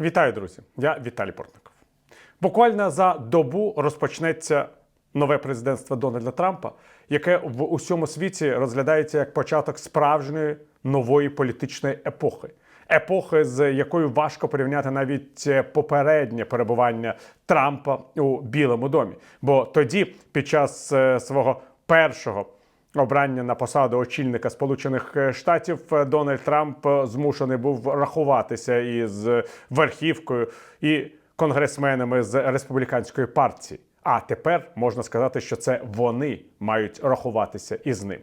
Вітаю, друзі! Я Віталій Портников. Буквально за добу розпочнеться нове президентство Дональда Трампа, яке в усьому світі розглядається як початок справжньої нової політичної епохи. Епохи, з якою важко порівняти навіть попереднє перебування Трампа у Білому домі. Бо тоді, під час е, свого першого обрання на посаду очільника Сполучених Штатів Дональд Трамп змушений був рахуватися із верхівкою і конгресменами з республіканської партії. А тепер можна сказати, що це вони мають рахуватися із ним.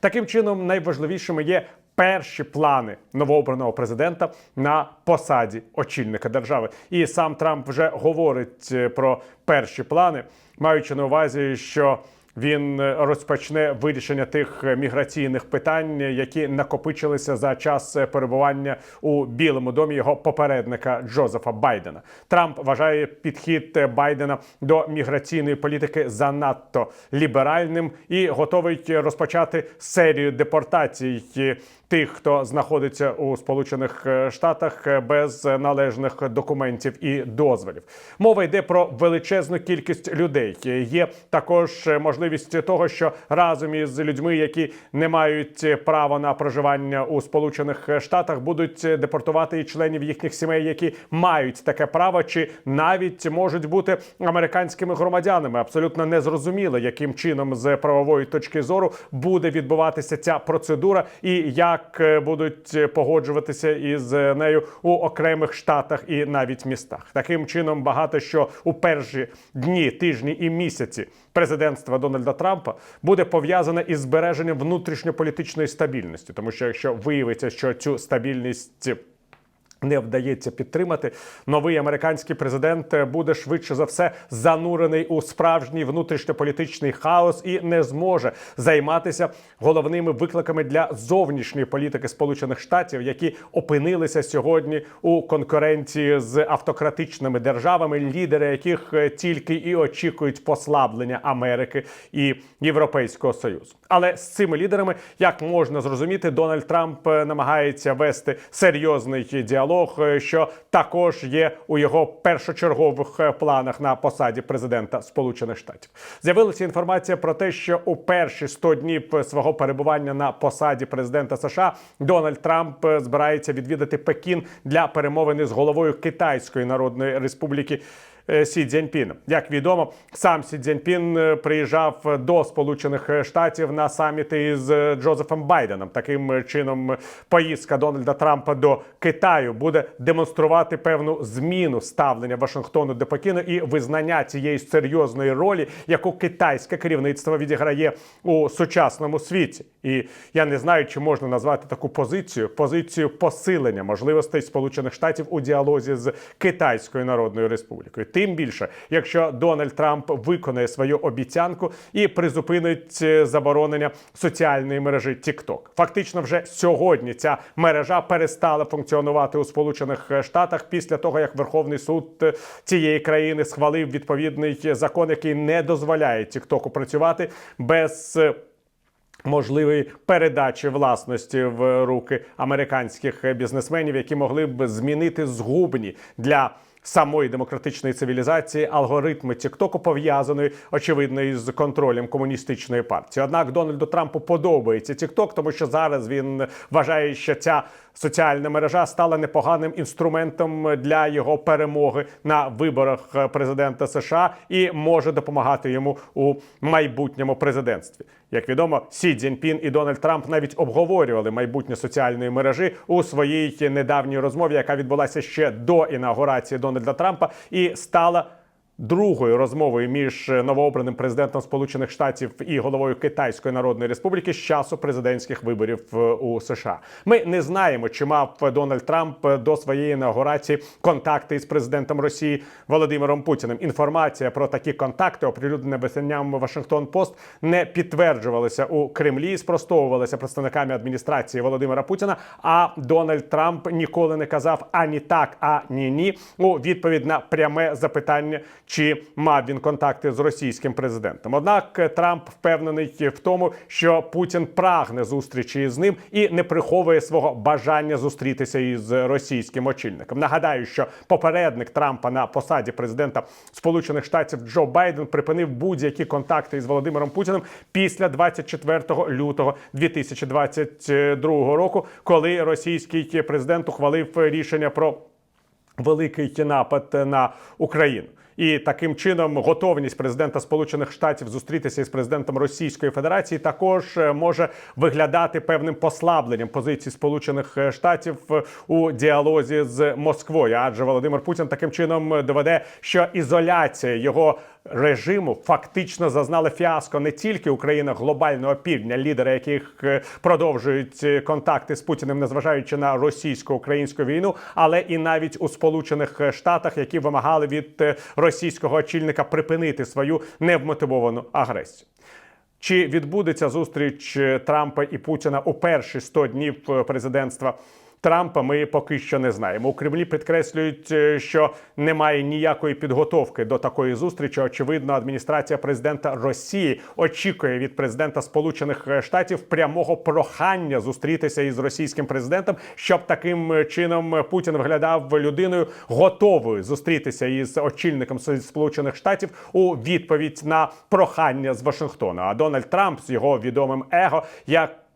Таким чином, найважливішими є перші плани новообраного президента на посаді очільника держави. І сам Трамп вже говорить е, про перші плани, маючи на увазі, що він е, розпочне вирішення тих е, міграційних питань, які накопичилися за час е, перебування у Білому домі його попередника Джозефа Байдена. Трамп вважає підхід е, Байдена до міграційної політики занадто ліберальним і готовий розпочати серію депортацій е, тих, хто знаходиться у Сполучених е, Штатах е, без належних документів і дозволів. Мова йде про величезну кількість людей. Е, Є також можливість того, що разом із людьми, які не мають права на проживання у Сполучених Штатах, будуть депортувати і членів їхніх сімей, які мають таке право, чи навіть можуть бути американськими громадянами. Абсолютно незрозуміло, яким чином з правової точки зору буде відбуватися ця процедура, і як е, будуть е, погоджуватися із е, нею у окремих штатах і навіть містах. Таким чином, багато що у перші дні, тижні і місяці президентства Дональда Трампа буде пов'язане із збереженням внутрішньополітичної стабільності, тому що якщо виявиться, що цю стабільність не вдається підтримати, новий американський президент буде швидше за все занурений у справжній внутрішньополітичний хаос і не зможе займатися головними викликами для зовнішньої політики Сполучених Штатів, які опинилися сьогодні у конкуренції з автократичними державами, лідери яких е, тільки і очікують послаблення Америки і Європейського союзу. Але з цими лідерами, як можна зрозуміти, Дональд Трамп е, намагається вести серйозний діалог, е, що також є у його першочергових е, планах на посаді президента Сполучених Штатів. З'явилася інформація про те, що у перші 100 днів свого перебування на посаді президента США Дональд Трамп е, збирається відвідати Пекін для перемовини з головою Китайської Народної Республіки. Е, Сі Цзіньпіном. Як відомо, сам Сі Цзіньпін е, приїжджав до Сполучених Штатів на саміти із е, Джозефом Байденом. Таким чином, поїздка Дональда Трампа до Китаю буде демонструвати певну зміну ставлення Вашингтону до Пекіну і визнання цієї серйозної ролі, яку китайське керівництво відіграє у сучасному світі. І я не знаю, чи можна назвати таку позицію позицію посилення можливостей Сполучених Штатів у діалозі з Китайською Народною Республікою. Тим більше, якщо Дональд Трамп виконає свою обіцянку і призупинить е, заборонення соціальної мережі TikTok. Фактично, вже сьогодні ця мережа перестала функціонувати у Сполучених Штатах після того, як Верховний суд е, цієї країни схвалив відповідний закон, який не дозволяє TikTok працювати без. е, Можливої передачі власності в руки американських бізнесменів, які могли б змінити згубні для самої демократичної цивілізації алгоритми Тіктоку пов'язаної очевидно із контролем комуністичної партії. Однак Дональду Трампу подобається Тікток, тому що зараз він вважає, що ця соціальна мережа стала непоганим інструментом для його перемоги на виборах президента США і може допомагати йому у майбутньому президентстві. Як відомо, Сі Цзіньпін і Дональд Трамп навіть обговорювали майбутнє соціальної мережі у своїй недавній розмові, яка відбулася ще до інаугурації Дональда Трампа, і стала другою розмовою між новообраним президентом Сполучених Штатів і головою Китайської Народної Республіки з часу президентських виборів е, у США. Ми не знаємо, чи мав Дональд Трамп до своєї інаугурації контакти із президентом Росії Володимиром Путіним. Інформація про такі контакти, оприлюднена весенням Вашингтон Пост, не підтверджувалася у Кремлі, спростовувалася представниками адміністрації Володимира Путіна. А Дональд Трамп ніколи не казав ані так, ані ні у відповідь на пряме запитання чи мав він контакти з російським президентом. Однак е, Трамп впевнений в тому, що Путін прагне зустрічі з ним і не приховує свого бажання зустрітися із російським очільником. Нагадаю, що попередник Трампа на посаді президента Сполучених Штатів Джо Байден припинив будь-які контакти із Володимиром Путіним після 24 лютого 2022 року, коли російський президент ухвалив рішення про великий напад на Україну. І таким чином готовність президента Сполучених Штатів зустрітися із президентом Російської Федерації також е, може виглядати певним послабленням позиції Сполучених е, Штатів е, у діалозі з Москвою. Адже Володимир Путін таким чином доведе, що ізоляція його режиму фактично зазнали фіаско не тільки Україна глобального півдня, лідери яких е, продовжують е, контакти з Путіним, незважаючи на російсько-українську війну, але і навіть у Сполучених Штатах, які вимагали від е, російського очільника припинити свою невмотивовану агресію. Чи відбудеться зустріч е, Трампа і Путіна у перші 100 днів е, президентства Трампа? Ми поки що не знаємо. У Кремлі підкреслюють, е, що немає ніякої підготовки до такої зустрічі. Очевидно, адміністрація президента Росії очікує від президента Сполучених Штатів прямого прохання зустрітися із російським президентом, щоб таким чином Путін виглядав людиною готовою зустрітися із очільником Сполучених Штатів у відповідь на прохання з Вашингтона. А Дональд Трамп з його відомим его як е,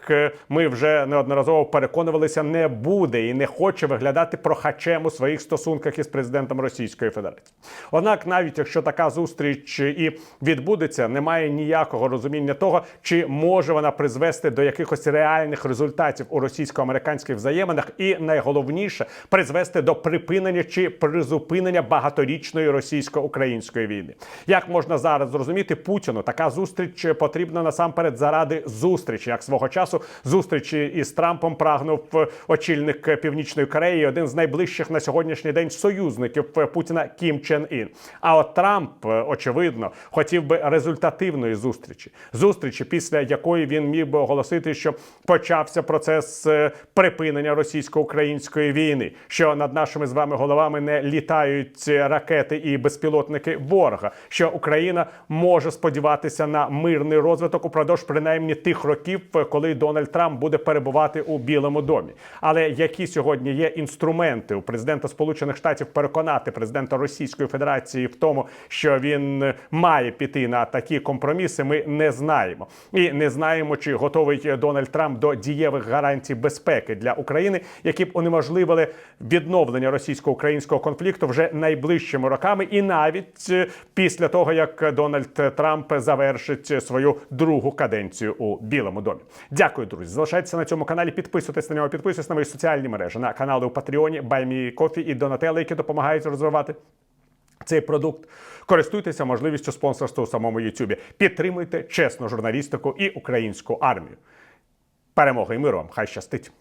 ми вже неодноразово переконувалися, не буде і не хоче виглядати прохачем у своїх стосунках із президентом Російської Федерації. Однак, навіть якщо така зустріч і відбудеться, немає ніякого розуміння того, чи може вона призвести до якихось реальних результатів у російсько-американських взаєминах, і найголовніше призвести до припинення чи призупинення багаторічної російсько-української війни. Як можна зараз зрозуміти Путіну, така зустріч потрібна насамперед заради зустрічі, як свого часу зустрічі із Трампом прагнув е, очільник Північної Кореї, один з найближчих на сьогоднішній день союзників е, Путіна Кім Чен Ін. А от Трамп, е, очевидно, хотів би результативної зустрічі, зустрічі, після якої він міг би оголосити, що почався процес е, припинення російсько-української війни, що над нашими з вами головами не літають ракети і безпілотники ворога, що Україна може сподіватися на мирний розвиток упродовж принаймні тих років, е, коли Дональд Трамп буде перебувати у Білому домі. Але які сьогодні є інструменти у президента Сполучених Штатів переконати президента Російської Федерації в тому, що він має піти на такі компроміси, ми не знаємо. І не знаємо, чи готовий Дональд Трамп до дієвих гарантій безпеки для України, які б унеможливили відновлення російсько-українського конфлікту вже найближчими роками, і навіть е, після того, як Дональд Трамп завершить свою другу каденцію у Білому домі. Дякую, друзі. Залишайтеся на цьому каналі. Підписуйтесь на нього, підписуйтесь на мої соціальні мережі на канали у Патреоні, Баймі Кофі і Донателли, які допомагають розвивати цей продукт. Користуйтеся можливістю спонсорства у самому Ютубі. Підтримуйте чесну журналістику і українську армію. Перемоги і миру вам! Хай щастить!